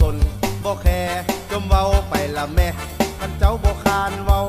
สนบ่แคร์จมเว้าไปละแม่คันเจ้าบ่คานเว้า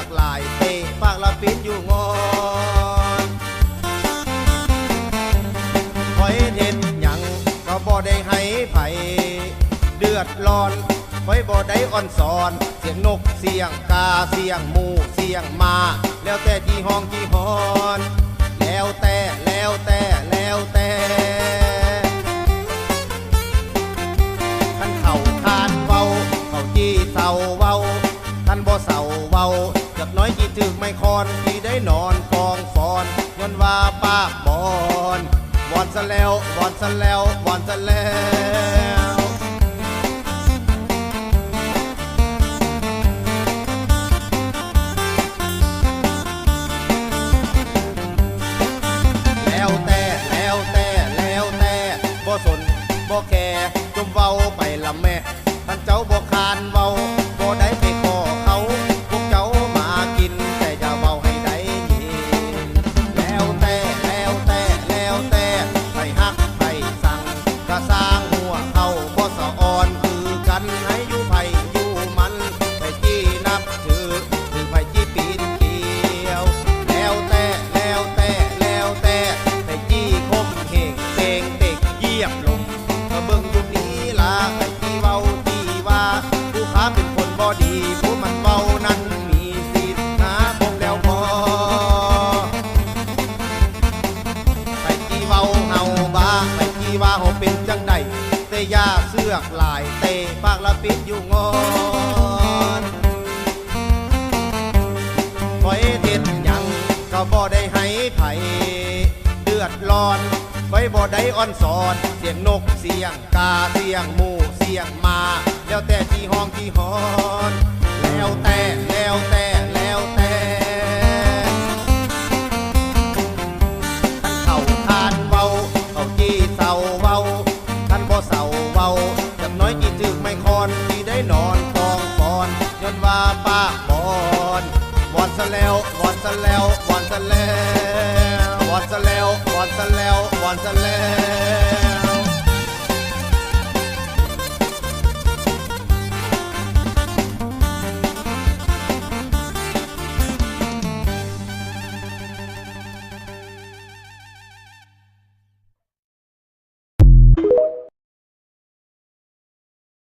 อกหลายเตะปากละปิดอยู่งอนคอยเห็นหยังก็บ่ได้ให้ไผเดือดร้อนคอยบ่ได้อ่อนสอน เสียงนกเสียงกาเสียงหมูเสียงมา แล้วแต่ที่ห้องที่หอน แล้วแต่แล้วแต่แล้วแต่ท่านเข่าคานเว้าเขาจี้เศร้าเว้าท่านบ่เศร้าเว้า จากน้อยกี่ถึกไม่คอนที่ได้นอนฟองฟอนย้อนว่าปากบอนบอนซะแล้วบอนซะแล้วบอนซะแล้ว แต่ยาเสือกหลายเตะปากละปิดอยู่งอนคอยเด็ดหยังก็บ่ได้ให้ไผเดือดร้อนไว้บ่ได้อ่อนสอน เสียงนกเสียงกาเสียงหมูเสียงมา แล้วแต่ที่ห้องที่หอน แล้วแต่ ว่าป้าบอนวอนซะแล้ววอนซะแล้ววอนซะแล้ววอนซะแล้ววอนซะแล้ววอนซะแล้ว